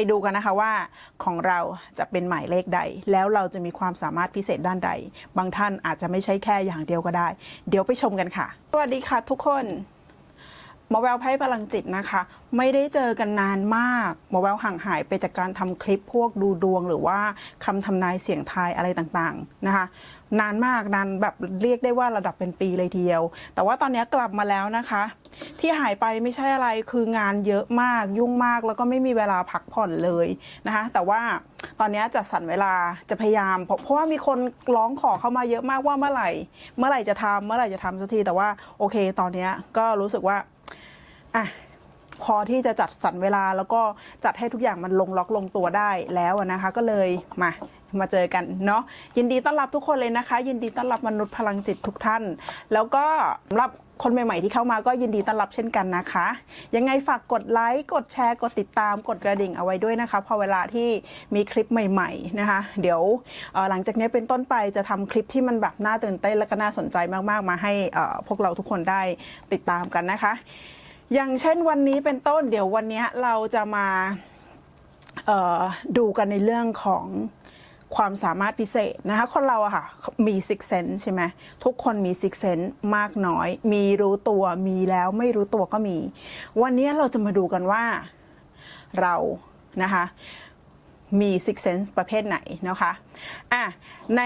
ไปดูกันนะคะว่าของเราจะเป็นหมายเลขใด แล้วเราจะมีความสามารถพิเศษด้านใด บางท่านอาจจะไม่ใช่แค่อย่างเดียวก็ได้ เดี๋ยวไปชมกันค่ะ สวัสดีค่ะทุกคนหมอแววไพ่พลังจิตนะคะ ไม่ได้เจอกันนานมากหมอแววห่างหายไปจากการทำคลิปพวกดูดวง หรือว่าคำทำนายเสียงทายอะไรต่างๆนะคะ นานมากนานแบบเรียกได้ว่าระดับเป็นปีเลยทีเดียว แต่ว่าตอนนี้กลับมาแล้วนะคะ ที่หายไปไม่ใช่อะไรคืองานเยอะมากยุ่งมาก แล้วก็ไม่มีเวลาพักผ่อนเลยนะคะ แต่ว่าตอนนี้จัดสรรเวลาจะพยายาม เพราะเพราะว่ามีคนร้องขอเข้ามาเยอะมากว่าเมื่อไหร่ เมื่อไหร่จะทำเมื่อไหร่จะทำสักทีแต่ว่าโอเค ตอนนี้ก็รู้สึกว่าอะพอที่จะจัดสรรเวลาแล้วก็จัดให้ทุกอย่างมันลงล็อกลงตัวได้แล้วนะคะ ก็เลยมา มาเจอกันเนาะยินดีต้อนรับทุกคนเลยนะคะ ยินดีต้อนรับมนุษย์พลังจิตทุกท่าน แล้วก็สำหรับคนใหม่ๆที่เข้ามาก็ยินดีต้อนรับเช่นกันนะคะ ยังไงฝากกดไลค์กดแชร์ กดติดตามกดกระดิ่งเอาไว้ด้วยนะคะพอเวลาที่มีคลิปใหม่ๆนะคะ เดี๋ยวหลังจากนี้เป็นต้นไปจะทำคลิปที่มันแบบน่าตื่นเต้นและก็น่าสนใจมากๆ มาให้พวกเราทุกคนได้ติดตามกันนะคะ อย่างเช่นวันนี้เป็นต้นเดี๋ยววันนี้เราจะมาดูกันในเรื่องของ ความสามารถพิเศษนะคะ คนเราอะค่ะมี six sense ใช่ไหมทุกคนมี six sense มากน้อย มีรู้ตัวมีแล้วไม่รู้ตัวก็มี วันนี้เราจะมาดูกันว่าเรานะคะมี six sense ประเภทไหนนะคะอะใน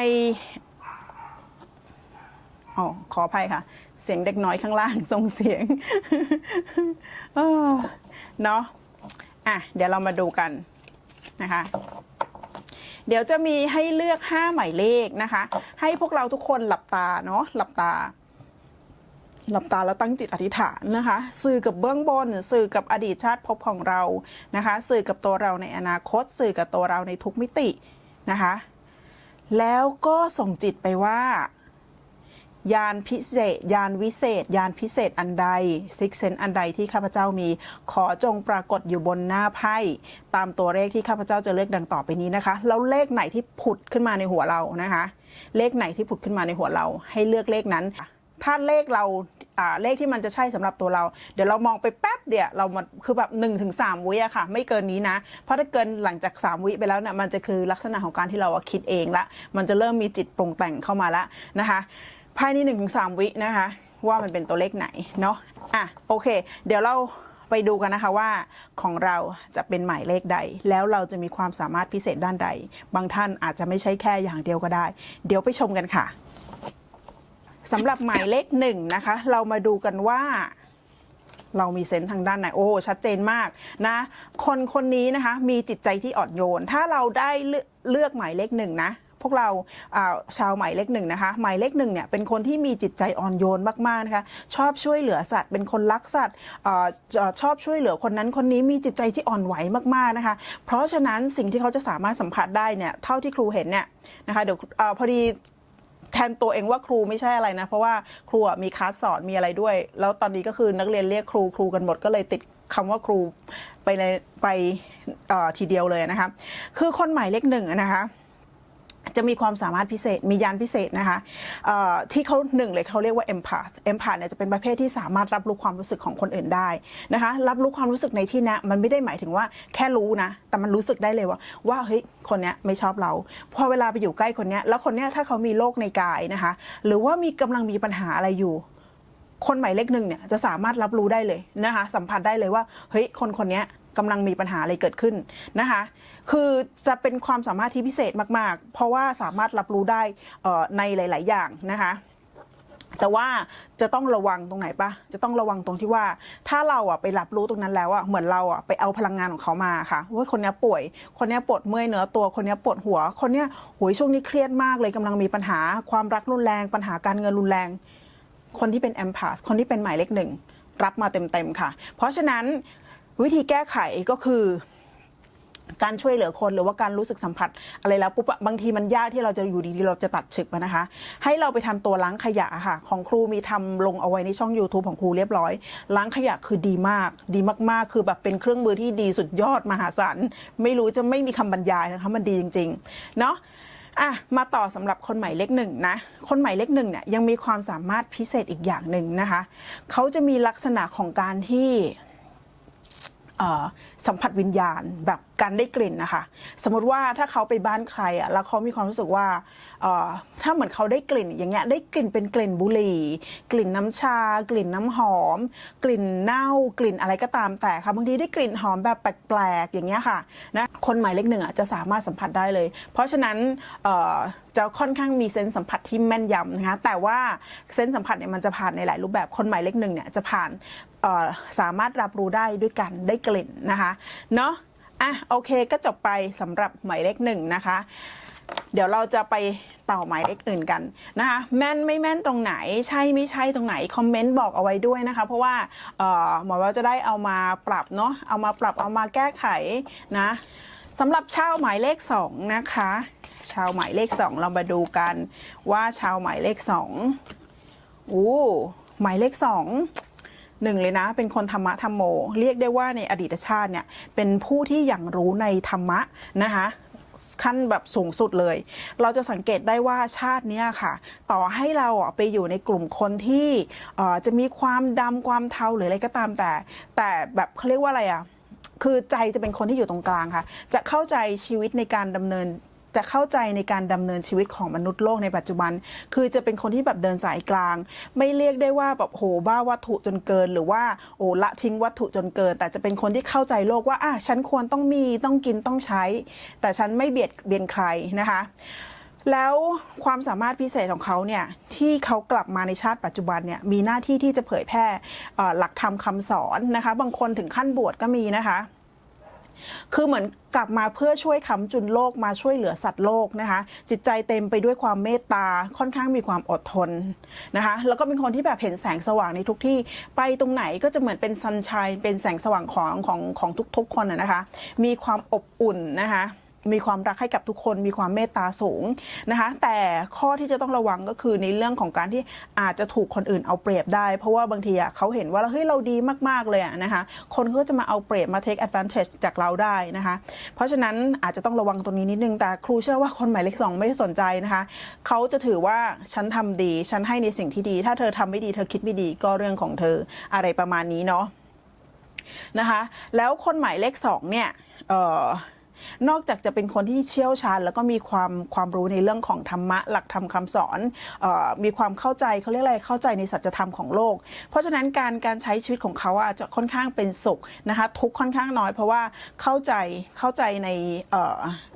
อ๋อขออภัยค่ะ เสียงเด็กน้อยข้างล่างส่งเสียงเนาะอะเดี๋ยวเรามาดูกันนะคะ เดี๋ยวจะมีให้เลือก 5 หมายเลขนะคะ ให้พวกเราทุกคนหลับตาเนาะหลับตา หลับตาแล้วตั้งจิตอธิษฐานนะคะ สื่อกับเบื้องบน สื่อกับอดีตชาติภพของเรานะคะ สื่อกับตัวเราในอนาคต สื่อกับตัวเราในทุกมิตินะคะ แล้วก็ส่งจิตไปว่า ยานพิเศษ ยานวิเศษ ยานพิเศษอันใดซิกเซนอันใดที่ข้าพเจ้ามี ขอจงปรากฏอยู่บนหน้าไพ่ตามตัวเลขที่ข้าพเจ้าจะเลือกดังต่อไปนี้นะคะ แล้วเลขไหนที่ผุดขึ้นมาในหัวเรานะคะ เลขไหนที่ผุดขึ้นมาในหัวเรา ให้เลือกเลขนั้น ถ้าเลขเราเลขที่มันจะใช่สำหรับตัวเรา เดี๋ยวเรามองไปแป๊บเดียวเรามันคือแบบ1นถึงสวิอะค่ะ ไม่เกินนี้นะ เพราะถ้าเกินหลังจาก 3 วิไปแล้วเนี่ยมันจะคือลักษณะของการที่เราคิดเองละ มันจะเริ่มมีจิตปรุงแต่งเข้ามาละนะคะ ภายใน1นถึงสวินะคะ ว่ามันเป็นตัวเลขไหนเนาะอะโอเค เดี๋ยวเราไปดูกันนะคะว่าของเราจะเป็นหมายเลขใด แล้วเราจะมีความสามารถพิเศษด้านใด บางท่านอาจจะไม่ใช่แค่อย่างเดียวก็ได้ เดี๋ยวไปชมกันค่ะสำหรับหมายเลขหนึ่งนะคะ เรามาดูกันว่าเรามีเซนส์ทางด้านไหน โอ้ชัดเจนมากนะ คนคนนี้นะคะ มีจิตใจที่อ่อนโยน ถ้าเราได้เลเลือกหมายเลขหนึ่งนะ พวกเราอ่าชาวหมายเลขหนึ่งนะคะหมายเลขหนึ่งเนี่ยเป็นคนที่มีจิตใจอ่อนโยนมากๆนะคะชอบช่วยเหลือสัตว์ เป็นคนรักสัตว์อชอบช่วยเหลือคนนั้นคนนี้มีจิตใจที่อ่อนไหวมากๆนะคะ เพราะฉะนั้นสิ่งที่เขาจะสามารถสัมผัสได้เนี่ยเท่าที่ครูเห็นเนี่ยนะคะเดี๋ยวอพอดีแทนตัวเองว่าครูไม่ใช่อะไรนะ เพราะว่าครูมีคลาสสอนมีอะไรด้วย แล้วตอนนี้ก็คือนักเรียนเรียกครูครูกันหมดก็เลยติดคำว่าครูไปในไปทีเดียวเลยนะคะ คือคนใหม่เลขหนึ่งนะคะ จะมีความสามารถพิเศษ มียานพิเศษนะคะที่เขาหนึ่งเลยเขาเรียกว่า empath empath เนี่ยจะเป็นประเภทที่สามารถรับรู้ความรู้สึกของคนอื่นได้นะคะ รับรู้ความรู้สึกในที่นี้มันไม่ได้หมายถึงว่าแค่รู้นะ แต่มันรู้สึกได้เลยว่า ว่าเฮ้ยคนเนี้ยไม่ชอบเรา พอเวลาไปอยู่ใกล้คนเนี้ยแล้วคนเนี้ยถ้าเขามีโรคในกายนะคะ หรือว่ามีกำลังมีปัญหาอะไรอยู่คนหมายเลขหนึ่งเนี่ยจะสามารถรับรู้ได้เลยนะคะสัมผัสได้เลยว่าเฮ้ยคนคนนี้ กำลังมีปัญหาอะไรเกิดขึ้นนะคะ คือจะเป็นความสามารถที่พิเศษมาก ๆ เพราะว่าสามารถรับรู้ได้ในหลาย ๆ อย่างนะคะแต่ว่าจะต้องระวังตรงไหนปะจะต้องระวังตรงที่ว่า ถ้าเราอะไปรับรู้ตรงนั้นแล้วอะเหมือนเราอะไปเอาพลังงานของเขามาค่ะว่าคนนี้ป่วย คนนี้ปวดเมื่อยเนื้อตัว คนนี้ปวดหัว คนเนี้ยโหยช่วงนี้เครียดมากเลยกำลังมีปัญหา ความรักรุนแรง ปัญหาการเงินรุนแรง คนที่เป็นแอมพาสคนที่เป็นหมายเลขหนึ่งรับมาเต็มๆค่ะ เพราะฉะนั้น วิธีแก้ไขก็คือการช่วยเหลือคนหรือว่าการรู้สึกสัมผัสอะไรแล้วปุ๊บบางทีมันยากที่เราจะอยู่ดีๆเราจะตัดฉึกมานะคะ ให้เราไปทำตัวล้างขยะค่ะ ของครูมีทำลงเอาไว้ในช่อง YouTube ของครูเรียบร้อย ล้างขยะคือดีมาก ดีมากๆ คือแบบเป็นเครื่องมือที่ดีสุดยอดมหาศาลไม่รู้จะไม่มีคำบรรยายนะคะมันดีจริงๆเนาะอะมาต่อสำหรับคนใหม่เลขหนึ่งนะคนใหม่เลขหนึ่งเนี่ยยังมีความสามารถพิเศษอีกอย่างหนึ่งนะคะเขาจะมีลักษณะของการที่เสัมผัสวิญญาณแบบการได้กลิ่นนะคะ สมมติว่าถ้าเขาไปบ้านใครอะแล้วเขามีความรู้สึกว่าถ้าเหมือนเขาได้กลิ่น อย่างเงี้ยได้กลิ่นเป็นกลิ่นบุหรี่ กลิ่นน้ำชา กลิ่นน้ำหอม กลิ่นเน่ากลิ่นอะไรก็ตามแต่ค่ะบางทีได้กลิ่นหอมแบบแปลกๆอย่างเงี้ยค่ะนะคนหมายเลขหนึ่งอะจะสามารถสัมผัสได้เลย เพราะฉะนั้นจะค่อนข้างมีเซนส์สัมผัสที่แม่นยำนะคะแต่ว่าเซนส์สัมผัสเนี่ยมันจะผ่านในหลายรูปแบบคนหมายเลขหนึ่งเนี่ยจะผ่าน สามารถรับรู้ได้ด้วยกันได้กลิ่นนะคะ เนาะอะโอเคก็จบไปสำหรับหมายเลขหนึ่งนะคะ เดี๋ยวเราจะไปต่อหมายเลขอื่นกันนะคะแม่นไม่แม่นตรงไหนใช่ไม่ใช่ตรงไหนคอมเมนต์บอกเอาไว้ด้วยนะคะ เพราะว่าหมอว่าจะได้เอามาปรับเนาะเอามาปรับเอามาแก้ไขนะสำหรับชาวหมายเลขสองนะคะ ชาวหมายเลขสองเรามาดูกันว่าชาวหมายเลขสองอู้หมายเลขสอง หนึ่งเลยนะ เป็นคนธรรมะธรรมโม เรียกได้ว่าในอดีตชาติเนี่ยเป็นผู้ที่อย่างรู้ในธรรมะนะคะขั้นแบบสูงสุดเลย เราจะสังเกตได้ว่าชาติเนี้ยค่ะ ต่อให้เราไปอยู่ในกลุ่มคนที่จะมีความดำความเทาหรืออะไรก็ตามแต่ แต่แบบเขาเรียกว่าอะไรอะคือใจจะเป็นคนที่อยู่ตรงกลางค่ะ จะเข้าใจชีวิตในการดำเนิน จะเข้าใจในการดำเนินชีวิตของมนุษย์โลกในปัจจุบัน คือจะเป็นคนที่แบบเดินสายกลาง ไม่เรียกได้ว่าแบบโหบ้าวัตถุจนเกิน หรือว่าโอ้ละทิ้งวัตถุจนเกิน แต่จะเป็นคนที่เข้าใจโลกว่าอะฉันควรต้องมีต้องกินต้องใช้ แต่ฉันไม่เบียดเบียนใครนะคะแล้วความสามารถพิเศษของเขาเนี่ยที่เขากลับมาในชาติปัจจุบันเนี่ยมีหน้าที่ที่จะเผยแพร่หลักธรรมคำสอนนะคะ บางคนถึงขั้นบวชก็มีนะคะ คือเหมือนกลับมาเพื่อช่วยค้ำจุนโลกมาช่วยเหลือสัตว์โลกนะคะ จิตใจเต็มไปด้วยความเมตตาค่อนข้างมีความอดทนนะคะ แล้วก็เป็นคนที่แบบเห็นแสงสว่างในทุกที่ ไปตรงไหนก็จะเหมือนเป็นซันชัยเป็นแสงสว่างของของของทุกๆคนนะนะคะ มีความอบอุ่นนะคะ มีความรักให้กับทุกคนมีความเมตตาสูงนะคะ แต่ข้อที่จะต้องระวังก็คือในเรื่องของการที่อาจจะถูกคนอื่นเอาเปรียบได้ เพราะว่าบางทีอะเขาเห็นว่าเฮ้ยเราดีมากๆเลยอะนะคะคนก็จะมาเอาเปรียบมา take advantage จากเราได้นะคะ เพราะฉะนั้นอาจจะต้องระวังตรงนี้นิดนึงแต่ครูเชื่อว่าคนหมายเลขสองไม่สนใจนะคะเขาจะถือว่าฉันทำดีฉันให้ในสิ่งที่ดี ถ้าเธอทำไม่ดีเธอคิดไม่ดีก็เรื่องของเธออะไรประมาณนี้เนาะนะคะ แล้วคนหมายเลขสองเนี่ยเออ นอกจากจะเป็นคนที่เชี่ยวชาญ แล้วก็มีความความรู้ในเรื่องของธรรมะหลักธรรมคำสอนออมีความเข้าใจเขาเรียกอะไรเข้าใจในสัจธรรมของโลก เพราะฉะนั้นการการใช้ชีวิตของเขาอาจจะค่อนข้างเป็นสุขนะคะทุกค่อนข้างน้อยเพราะว่าเข้าใจเข้าใจใน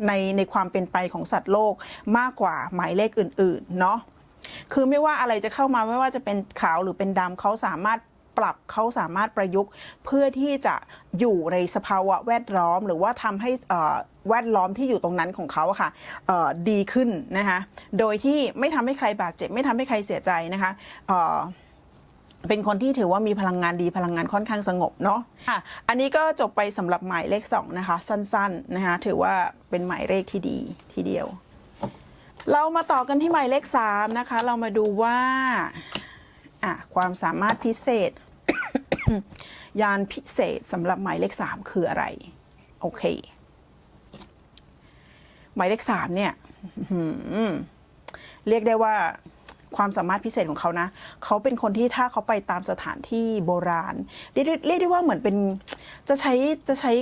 ในในความเป็นไปของสัตว์โลกมากกว่าหมายเลขอื่นๆเนาะคือไม่ว่าอะไรจะเข้ามาไม่ว่าจะเป็นขาวหรือเป็นดำเขาสามารถ ปรับเขาสามารถประยุกต์เพื่อที่จะอยู่ในสภาวะแวดล้อม หรือว่าทำให้แวดล้อมที่อยู่ตรงนั้นของเขาค่ะดีขึ้นนะคะโดยที่ไม่ทำให้ใครบาดเจ็บ ไม่ทำให้ใครเสียใจนะคะเป็นคนที่ถือว่ามีพลังงานดีพลังงานค่อนข้างสงบเนาะอะอันนี้ก็จบไปสำหรับหมายเลขสองนะคะสั้นๆนะคะถือว่าเป็นหมายเลขที่ดีทีเดียว เรามาต่อกันที่หมายเลขสามนะคะเรามาดูว่าความสามารถพิเศษ ยานพิเศษสำหรับหมายเลขสามคืออะไร โอเค หมายเลขสามเนี่ยเรียกได้ว่าความสามารถพิเศษของเขานะ เขาเป็นคนที่ถ้าเขาไปตามสถานที่โบราณ เรียกได้เรียกได้ว่าเหมือนเป็นจะใช้จะใช้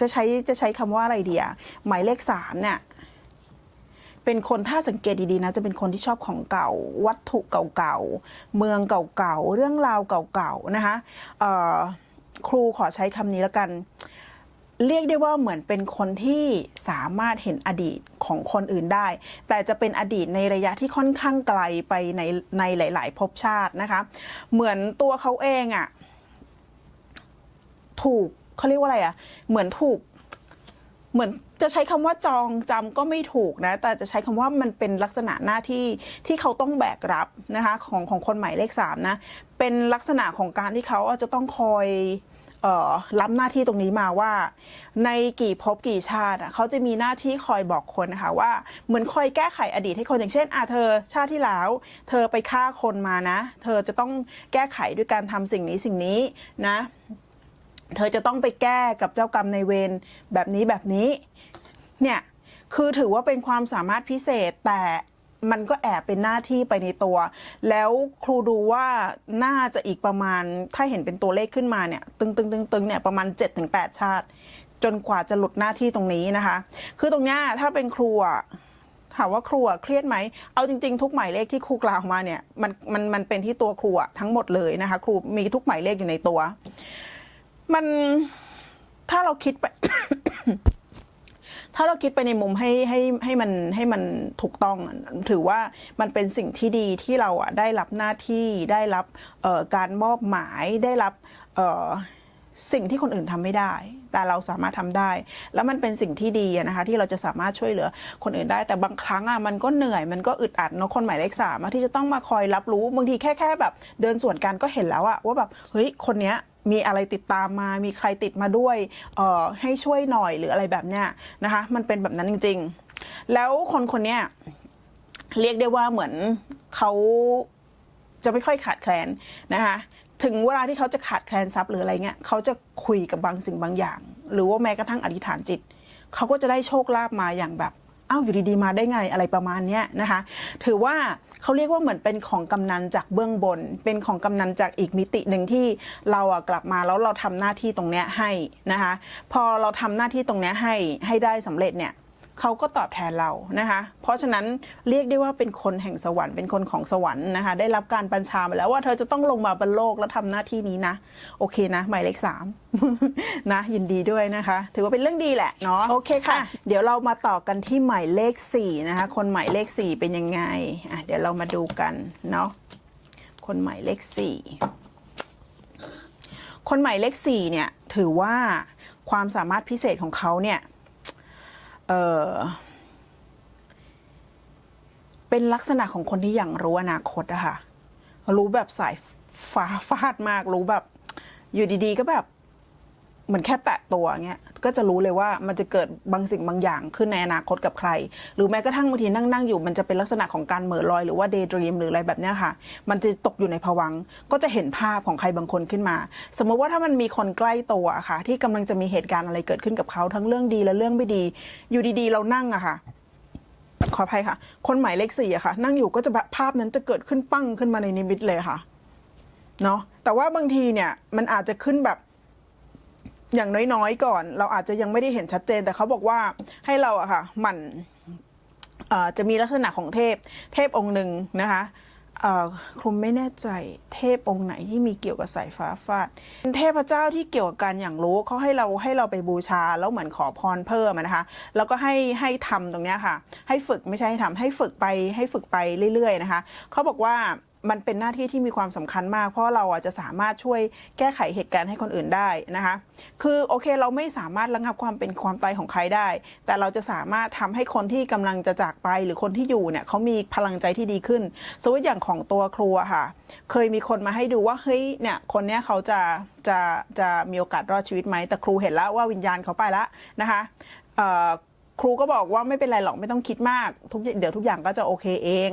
จะใช้จะใช้คำว่าอะไรเดีอะหมายเลขสามเนี่ย เป็นคนถ้าสังเกตดีๆนะ จะเป็นคนที่ชอบของเก่า วัตถุเก่าๆ เมืองเก่าๆ เรื่องราวเก่าๆ นะคะครูขอใช้คำนี้แล้วกัน เรียกได้ว่าเหมือนเป็นคนที่สามารถเห็นอดีตของคนอื่นได้ แต่จะเป็นอดีตในระยะที่ค่อนข้างไกลไปในในหลาย ๆ ภพชาตินะคะ เหมือนตัวเขาเองอะ่ะ ถูกเขาเรียกว่าอะไรอะ่ะ เหมือนถูก เหมือนจะใช้คำว่าจองจำก็ไม่ถูกนะ แต่จะใช้คำว่ามันเป็นลักษณะหน้าที่ที่เขาต้องแบกรับนะคะของของคนหมายเลขสามนะเป็นลักษณะของการที่เขาจะต้องคอยรับหน้าที่ตรงนี้มาว่า ในกี่ภพกี่ชาติเขาจะมีหน้าที่คอยบอกคนนะคะว่าเหมือนคอยแก้ไขอดีตให้คนอย่างเช่นอะเธอชาติที่แล้วเธอไปฆ่าคนมานะ เธอจะต้องแก้ไขด้วยการทำสิ่งนี้สิ่งนี้นะ เธอจะต้องไปแก้กับเจ้ากรรมในเวรแบบนี้แบบนี้ เนี่ย คือถือว่าเป็นความสามารถพิเศษแต่มันก็แอบเป็นหน้าที่ไปในตัว แล้วครูดูว่าน่าจะอีกประมาณ ถ้าเห็นเป็นตัวเลขขึ้นมาเนี่ย ตึงตึงตึงตึงเนี่ยประมาณ 7-8 ชาติ จนกว่าจะหลุดหน้าที่ตรงนี้นะคะ คือตรงเนี้ยถ้าเป็นครูถามว่าครูเครียดไหม เอาจริง ๆ ทุกหมายเลขที่ครูกล่าวมาเนี่ย มันมันมันเป็นที่ตัวครูทั้งหมดเลยนะคะ ครูมีทุกหมายเลขอยู่ในตัว มันถ้าเราคิดไป ถ้าเราคิดไปในมุมให้ให้ให้มันให้มันถูกต้องอะถือว่ามันเป็นสิ่งที่ดีที่เราอะได้รับหน้าที่ได้รับเอ่อการมอบหมายได้รับเอ่อสิ่งที่คนอื่นทำไม่ได้ แต่เราสามารถทำได้ แล้วมันเป็นสิ่งที่ดีอะนะคะ ที่เราจะสามารถช่วยเหลือคนอื่นได้ แต่บางครั้งอะมันก็เหนื่อยมันก็อึดอัดเนาะคนหมายเลขสามอะที่จะต้องมาคอยรับรู้บางทีแค่แค่แบบ เดินสวนกันก็เห็นแล้วอะว่าแบบเฮ้ยคนเนี้ย มีอะไรติดตามมา มีใครติดมาด้วยเอ่อให้ช่วยหน่อยหรืออะไรแบบเนี้ยนะคะ มันเป็นแบบนั้นจริง ๆ แล้วคนคนเนี้ยเรียกได้ว่าเหมือนเขาจะไม่ค่อยขาดแคลนนะคะถึงเวลาที่เขาจะขาดแคลนทรัพย์หรืออะไรเงี้ยเขาจะคุยกับบางสิ่งบางอย่าง หรือว่าแม้กระทั่งอธิษฐานจิต เขาก็จะได้โชคลาภมาอย่างแบบ อ้าวอยู่ดีๆมาได้ไงอะไรประมาณนี้นะคะ ถือว่าเขาเรียกว่าเหมือนเป็นของกำนันจากเบื้องบน เป็นของกำนันจากอีกมิติหนึ่งที่เราอะกลับมาแล้วเราทำหน้าที่ตรงเนี้ยให้นะคะ พอเราทำหน้าที่ตรงเนี้ยให้ให้ได้สำเร็จเนี่ย เขาก็ตอบแทนเรานะคะ เพราะฉะนั้นเรียกได้ว่าเป็นคนแห่งสวรรค์เป็นคนของสวรรค์นะคะ ได้รับการบัญชามาแล้วว่าเธอจะต้องลงมาบนโลกแล้วทำหน้าที่นี้นะ โอเคนะ หมายเลขสามนะ ยินดีด้วยนะคะ ถือว่าเป็นเรื่องดีแหละเนาะโอเคค่ะ เดี๋ยวเรามาต่อกันที่หมายเลขสี่นะคะ คนหมายเลขสี่เป็นยังไงอะเดี๋ยวเรามาดูกันเนาะคนหมายเลขสี่คนหมายเลขสี่เนี่ยถือว่าความสามารถพิเศษของเขาเนี่ย เออเป็นลักษณะของคนที่อย่างรู้อนาคตอะค่ะ รู้แบบสายฟ้าฟาดมาก รู้แบบ อยู่ดีๆ ก็แบบ เหมือนแค่แตะตัวเงี้ย ก็จะรู้เลยว่ามันจะเกิดบางสิ่งบางอย่างขึ้นในอนาคตกับใคร หรือแม้กระทั่งบางทีนั่งนั่งอยู่มันจะเป็นลักษณะของการเหม่อลอยหรือว่าเดย์ดรีมหรืออะไรแบบนี้ค่ะ มันจะตกอยู่ในภวังก็จะเห็นภาพของใครบางคนขึ้นมา สมมติว่าถ้ามันมีคนใกล้ตัวอะค่ะ ที่กำลังจะมีเหตุการณ์อะไรเกิดขึ้นกับเขาทั้งเรื่องดีและเรื่องไม่ดี อยู่ดีๆ เรานั่งอะค่ะขออภัยค่ะ คนหมายเลขสี่อะค่ะ นั่งอยู่ก็จะแบบภาพนั้นจะเกิดขึ้นปั้งขึ้นมาในนิมิตเลยค่ะ เนาะแต่ว่าบางทีเนี่ยมันอาจจะขึ้นแบบ อย่างน้อยๆ ก่อน เราอาจจะยังไม่ได้เห็นชัดเจน แต่เขาบอกว่าให้เราอะค่ะหมั่นจะมีลักษณะของเทพ เทพองค์หนึ่งนะคะคลุมไม่แน่ใจเทพองค์ไหนที่มีเกี่ยวกับสายฟ้าฟาดเป็นเทพเจ้าที่เกี่ยวกับการอย่างรู้เขาให้เราให้เราไปบูชาแล้วเหมือนขอพรเพิ่มนะคะ แล้วก็ให้ให้ทำตรงนี้ค่ะ ให้ฝึกไม่ใช่ให้ทำให้ฝึกไปให้ฝึกไปเรื่อยๆนะคะเขาบอกว่า มันเป็นหน้าที่ที่มีความสำคัญมาก เพราะเราอะจะสามารถช่วยแก้ไขเหตุการณ์ให้คนอื่นได้นะคะ คือโอเคเราไม่สามารถระงับความเป็นความตายของใครได้ แต่เราจะสามารถทำให้คนที่กำลังจะจากไปหรือคนที่อยู่เนี่ยเขามีพลังใจที่ดีขึ้นสมมติอย่างของตัวครูอะค่ะ เคยมีคนมาให้ดูว่าเฮ้ยเนี่ยคนเนี้ยเขาจะจะจะมีโอกาสรอดชีวิตไหมแต่ครูเห็นแล้วว่าวิญญาณเขาไปแล้วนะคะครูก็บอกว่าไม่เป็นไรหรอกไม่ต้องคิดมากทุกเดี๋ยวทุกอย่างก็จะโอเคเอง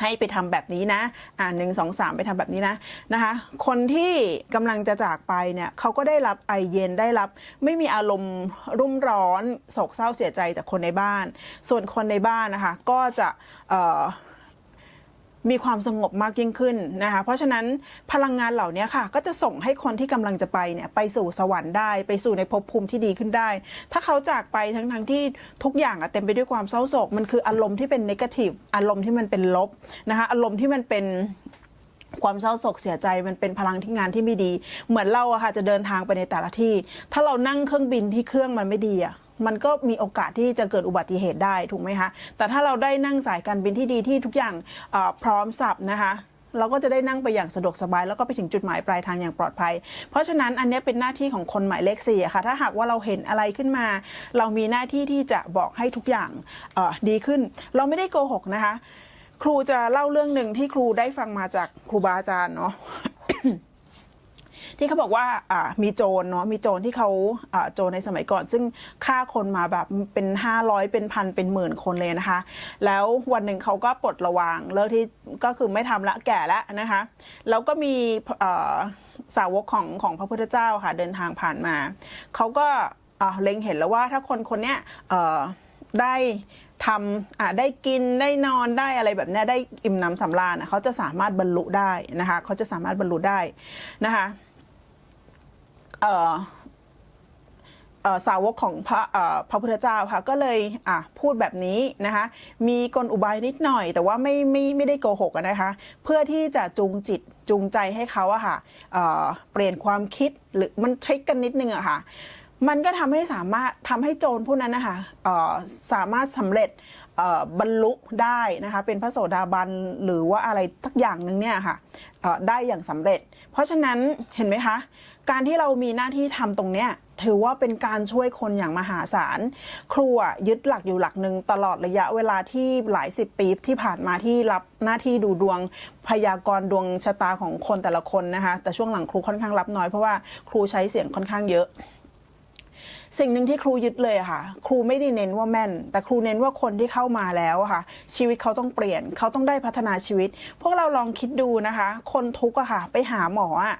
ให้ไปทำแบบนี้นะอ่าหนึ่งสองสามไปทำแบบนี้นะนะคะ คนที่กำลังจะจากไปเนี่ยเขาก็ได้รับไอเย็นได้รับ ไม่มีอารมณ์รุ่มร้อนโศกเศร้าเสียใจจากคนในบ้าน ส่วนคนในบ้านนะคะ ก็จะเอ่อ มีความสงบมากยิ่งขึ้นนะคะเพราะฉะนั้นพลังงานเหล่านี้ค่ะ ก็จะส่งให้คนที่กำลังจะไปเนี่ยไปสู่สวรรค์ได้ ไปสู่ในภพภูมิที่ดีขึ้นได้ ถ้าเขาจากไปทั้งทั้งที่ทุกอย่างอะเต็มไปด้วยความเศร้าโศก มันคืออารมณ์ที่เป็นนกาทีฟอารมณ์ที่มันเป็นลบนะคะอารมณ์ที่มันเป็นความเศร้าโศกเสียใจมันเป็นพลังที่งานที่ไม่ดี เหมือนเราอะค่ะจะเดินทางไปในแต่ละที่ ถ้าเรานั่งเครื่องบินที่เครื่องมันไม่ดีอะ มันก็มีโอกาสที่จะเกิดอุบัติเหตุได้ถูกไหมคะแต่ถ้าเราได้นั่งสายการบินที่ดีที่ทุกอย่างพร้อมสับนะคะเราก็จะได้นั่งไปอย่างสะดวกสบาย แล้วก็ไปถึงจุดหมายปลายทางอย่างปลอดภัย เพราะฉะนั้นอันนี้เป็นหน้าที่ของคนหมายเลขสี่ค่ะ ถ้าหากว่าเราเห็นอะไรขึ้นมา เรามีหน้าที่ที่จะบอกให้ทุกอย่างดีขึ้น เราไม่ได้โกหกนะคะ ครูจะเล่าเรื่องหนึ่งที่ครูได้ฟังมาจากครูบาอาจารย์เนาะ ที่เขาบอกว่าอ่ามีโจรเนาะมีโจรที่เขาอ่าโจรในสมัยก่อน ซึ่งฆ่าคนมาแบบเป็นห้าร้อยเป็นพันเป็นหมื่นคนเลยนะคะ แล้ววันหนึ่งเขาก็ปลดระวางเลิกที่ก็คือไม่ทำละแก่แล้วนะคะแล้วก็มีสาวกของของพระพุทธเจ้าค่ะเดินทางผ่านมาเขาก็เล็งเห็นแล้วว่าถ้าคนคนเนี้ยได้ทำได้กินได้นอนได้อะไรแบบนี้ได้อิ่มน้ำสำราญเขาจะสามารถบรรลุได้นะคะเขาจะสามารถบรรลุได้นะคะ เอ่อสาวกของพระพระพุทธเจ้าค่ะก็เลยพูดแบบนี้นะคะมีกลอุบายนิดหน่อย แต่ว่าไม่ไม่ไม่ได้โกหกนะคะเพื่อที่จะจูงจิตจูงใจให้เขาอะค่ะเปลี่ยนความคิดหรือมันทริกกันนิดนึงอะค่ะมันก็ทำให้สามารถทำให้โจรผู้นั้นนะคะสามารถสำเร็จบรรลุได้นะคะเป็นพระโสดาบันหรือว่าอะไรทักอย่างหนึ่งเนี่ยค่ะได้อย่างสำเร็จ เพราะฉะนั้นเห็นไหมคะ การที่เรามีหน้าที่ทำตรงเนี้ยถือว่าเป็นการช่วยคนอย่างมหาศาล ครูยึดหลักอยู่หลักหนึ่งตลอดระยะเวลาที่หลายสิบปีที่ผ่านมาที่รับหน้าที่ดูดวงพยากรณ์ดวงชะตาของคนแต่ละคนนะคะ แต่ช่วงหลังครูค่อนข้างรับน้อยเพราะว่าครูใช้เสียงค่อนข้างเยอะ สิ่งหนึ่งที่ครูยึดเลยค่ะ ครูไม่ได้เน้นว่าแม่น แต่ครูเน้นว่าคนที่เข้ามาแล้วค่ะ ชีวิตเขาต้องเปลี่ยน เขาต้องได้พัฒนาชีวิต พวกเราลองคิดดูนะคะ คนทุกข์อะค่ะ ไปหาหมออะ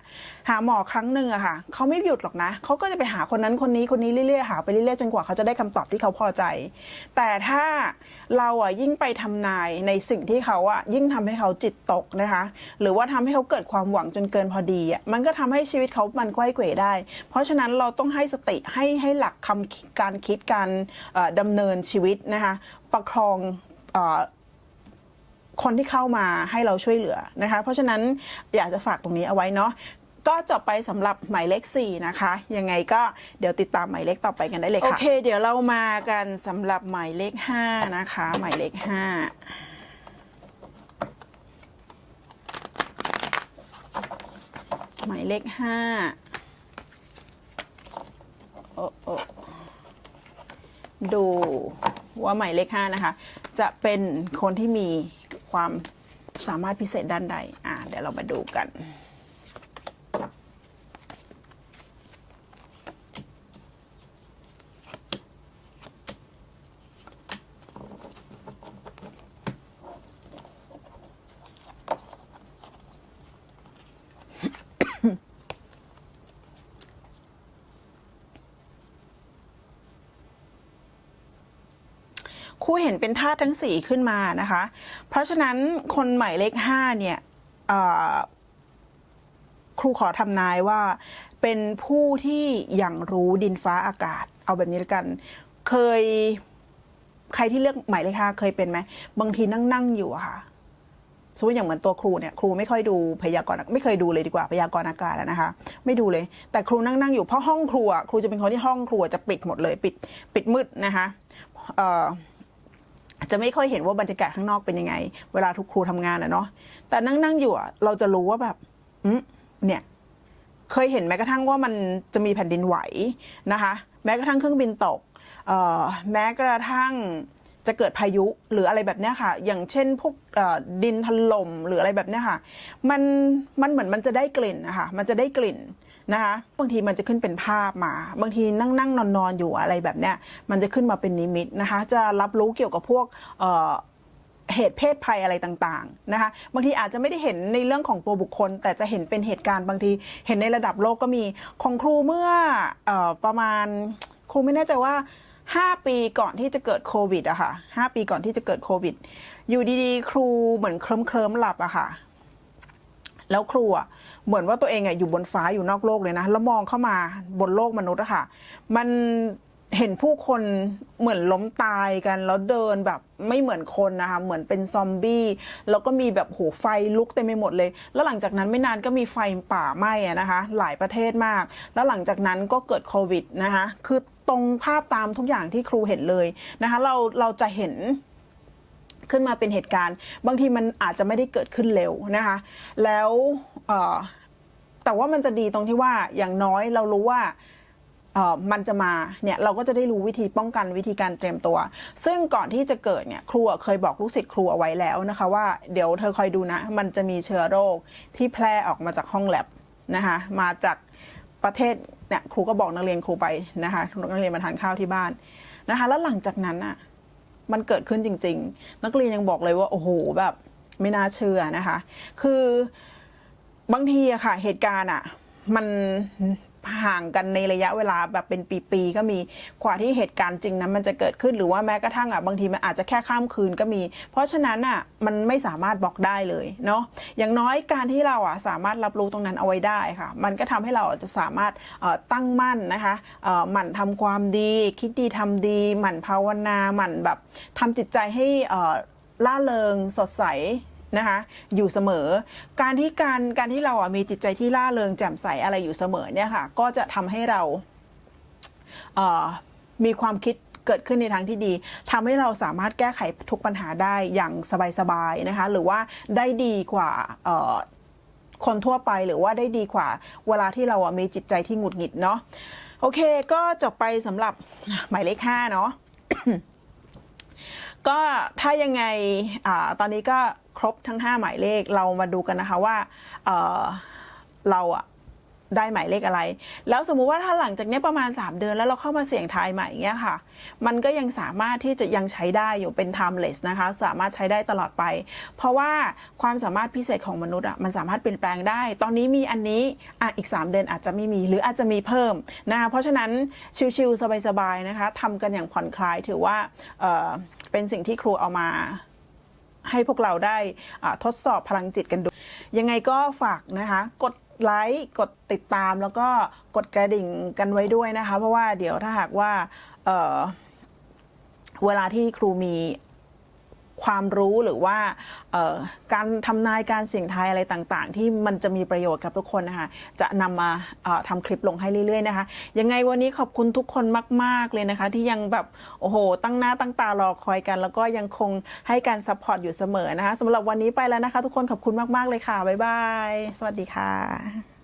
หาหมอครั้งหนึ่งอะค่ะเขาไม่หยุดหรอกนะเขาก็จะไปหาคนนั้นคนนี้คนนี้เรื่อยๆหาไปเรื่อยๆจนกว่าเขาจะได้คำตอบที่เขาพอใจ แต่ถ้า เราอะยิ่งไปทำนายในสิ่งที่เขาอะยิ่งทำให้เขาจิตตกนะคะ หรือว่าทำให้เขาเกิดความหวังจนเกินพอดีอะมันก็ทำให้ชีวิตเขามันก้อยเกวได้ เพราะฉะนั้นเราต้องให้สติให้ให้หลักคำการคิดการเอ่อดำเนินชีวิตนะคะประคองอคนที่เข้ามาให้เราช่วยเหลือนะคะ เพราะฉะนั้นอยากจะฝากตรงนี้เอาไว้เนาะ ก็จบไปสำหรับหมายเลข4นะคะยังไงก็เดี๋ยวติดตามหมายเลขต่อไปกันได้เลยค่ะโอเค เดี๋ยวเรามากันสำหรับหมายเลข5นะคะหมายเลข5หมายเลขห้าโอ้โอ้ดูว่าหมายเลขห้านะคะ จะเป็นคนที่มีความสามารถพิเศษด้านใด อ่า เดี๋ยวเรามาดูกัน ครูเห็นเป็นธาตุทั้งสี่ขึ้นมานะคะ เพราะฉะนั้นคนหมายเลขห้าเนี่ยครูขอทำนายว่า เป็นผู้ที่อย่างรู้ดินฟ้าอากาศ เอาแบบนี้ละกัน เคยใครที่เลือกหมายเลขห้าเคยเป็นไหมบางทีนั่งนั่งอยู่อะค่ะสมมติอย่างเหมือนตัวครูเนี่ยครูไม่ค่อยดูพยากรณ์ไม่เคยดูเลยดีกว่าพยากรณ์อากาศนะคะ ไม่ดูเลย แต่ครูนั่งนั่งอยู่เพราะห้องครัว ครูจะเป็นคนที่ห้องครัวจะปิดหมดเลย ปิดปิดมืดนะคะเอ่อ จะไม่ค่อยเห็นว่าบรรยากาศข้างนอกเป็นยังไง เวลาทุกครูทำงานอะเนาะแต่นั่งนั่งอยู่อะเราจะรู้ว่าแบบอืเนี่ย เคยเห็นแม้กระทั่งว่ามันจะมีแผ่นดินไหวนะคะ แม้กระทั่งเครื่องบินตกเอแม้กระทั่งจะเกิดพายุหรืออะไรแบบเนี้ยค่ะ อย่างเช่นพวกดินถล่มหรืออะไรแบบเนี้ยค่ะ มันมันเหมือนมันจะได้กลิ่นนะคะ มันจะได้กลิ่น นะคะบางทีมันจะขึ้นเป็นภาพมา บางทีนั่งนั่งนอนนอนอยู่อะไรแบบเนี้ยมันจะขึ้นมาเป็นนิมิตนะคะ จะรับรู้เกี่ยวกับพวกเเหตุเพศภัยอะไรต่างๆนะคะบางทีอาจจะไม่ได้เห็นในเรื่องของตัวบุคคล แต่จะเห็นเป็นเหตุการณ์บางทีเห็นในระดับโลกก็มีของครูเมื่ออประมาณครูไม่แน่ใจว่า5ปีก่อนที่จะเกิดโควิดอะค่ะ5ปีก่อนที่จะเกิดโควิด อยู่ดีๆ ครูเหมือนเคลิ้มเคลิมๆหลับอะค่ะ แล้วครูอะ เหมือนว่าตัวเองอะอยู่บนฟ้าอยู่นอกโลกเลยนะ แล้วมองเข้ามาบนโลกมนุษย์อะค่ะ มันเห็นผู้คนเหมือนล้มตายกันแล้วเดินแบบไม่เหมือนคนนะคะ เหมือนเป็นซอมบี้ แล้วก็มีแบบโหไฟลุกเต็มไปหมดเลย แล้วหลังจากนั้นไม่นานก็มีไฟป่าไหม้นะคะ หลายประเทศมาก แล้วหลังจากนั้นก็เกิดโควิดนะคะคือตรงภาพตามทุกอย่างที่ครูเห็นเลยนะคะ เราเราจะเห็นขึ้นมาเป็นเหตุการณ์ บางทีมันอาจจะไม่ได้เกิดขึ้นเร็วนะคะ แล้วเออ แต่ว่ามันจะดีตรงที่ว่าอย่างน้อยเรารู้ว่าเออมันจะมาเนี่ยเราก็จะได้รู้วิธีป้องกันวิธีการเตรียมตัว ซึ่งก่อนที่จะเกิดเนี่ยครูเคยบอกลูกศิษย์ครูเอาไว้แล้วนะคะว่าเดี๋ยวเธอคอยดูนะ มันจะมีเชื้อโรคที่แพร่ออกมาจากห้องแลบนะคะมาจากประเทศเนี่ยครูก็บอกนักเรียนครูไปนะคะนักเรียนมาทานข้าวที่บ้านนะคะแล้วหลังจากนั้นอะมันเกิดขึ้นจริง ๆ นักเรียนยังบอกเลยว่าโอ้โหแบบไม่น่าเชื่อนะคะ คือ บางทีอะค่ะ เหตุการณ์อะมันห่างกันในระยะเวลาแบบเป็นปีๆก็มีกว่าที่เหตุการณ์จริงนั้นมันจะเกิดขึ้นหรือว่าแม้กระทั่งอะบางทีมันอาจจะแค่ข้ามคืนก็มี เพราะฉะนั้นอะมันไม่สามารถบอกได้เลยเนาะอย่างน้อยการที่เราอะสามารถรับรู้ตรงนั้นเอาไว้ได้ค่ะ มันก็ทำให้เราจะสามารถตั้งมั่นนะคะหมั่นทำความดี คิดดีทำดี หมั่นภาวนาหมั่นแบบทำจิตใจให้ล่าเริงสดใส นะคะอยู่เสมอ การที่การการที่เราอะมีจิตใจที่ล่าเริงแจ่มใสอะไรอยู่เสมอเนี่ยค่ะก็จะทำให้เราเอ่อมีความคิดเกิดขึ้นในทางที่ดีทำให้เราสามารถแก้ไขทุกปัญหาได้อย่างสบายๆนะคะหรือว่าได้ดีกว่าเอ่อคนทั่วไปหรือว่าได้ดีกว่า เวลาที่เราอะมีจิตใจที่หงุดหงิดเนาะโอเคก็จบไปสำหรับหมายเลขห้าเนาะก็ถ้ายังไงอาตอนนี้ก็ ครบทั้ง 5 หมายเลขเรามาดูกันนะคะว่าเเราอะได้หมายเลขอะไร แล้วสมมุติว่าถ้าหลังจากนี้ประมาณ 3 เดือนแล้วเราเข้ามาเสี่ยงทายใหม่อย่างเงี้ยค่ะ มันก็ยังสามารถที่จะยังใช้ได้อยู่เป็น timeless นะคะ สามารถใช้ได้ตลอดไป เพราะว่าความสามารถพิเศษของมนุษย์อะมันสามารถเปลี่ยนแปลงได้ ตอนนี้มีอันนี้อะอีก 3 เดือนอาจจะไม่มีหรืออาจจะมีเพิ่มนะคะเพราะฉะนั้นชิลๆสบายๆนะคะทำกันอย่างผ่อนคลายถือว่าเเป็นสิ่งที่ครูเอามา ให้พวกเราได้ทดสอบพลังจิตกันดู ยังไงก็ฝากนะคะ กดไลค์กดติดตามแล้วก็กดกระดิ่งกันไว้ด้วยนะคะ เพราะว่าเดี๋ยวถ้าหากว่าเเวลาที่ครูมี ความรู้หรือว่าการทำนายการเสี่ยงทายอะไรต่างๆ ที่มันจะมีประโยชน์กับทุกคนนะคะจะนำมาทำคลิปลงให้เรื่อยๆนะคะยังไงวันนี้ขอบคุณทุกคนมาก ๆเลยนะคะ ที่ยังแบบโอ้โห ตั้งหน้าตั้งตารอคอยกัน แล้วก็ยังคงให้การซัพพอร์ตอยู่เสมอนะคะสำหรับวันนี้ไปแล้วนะคะ ทุกคนขอบคุณมากๆเลยค่ะบ๊ายบายสวัสดีค่ะ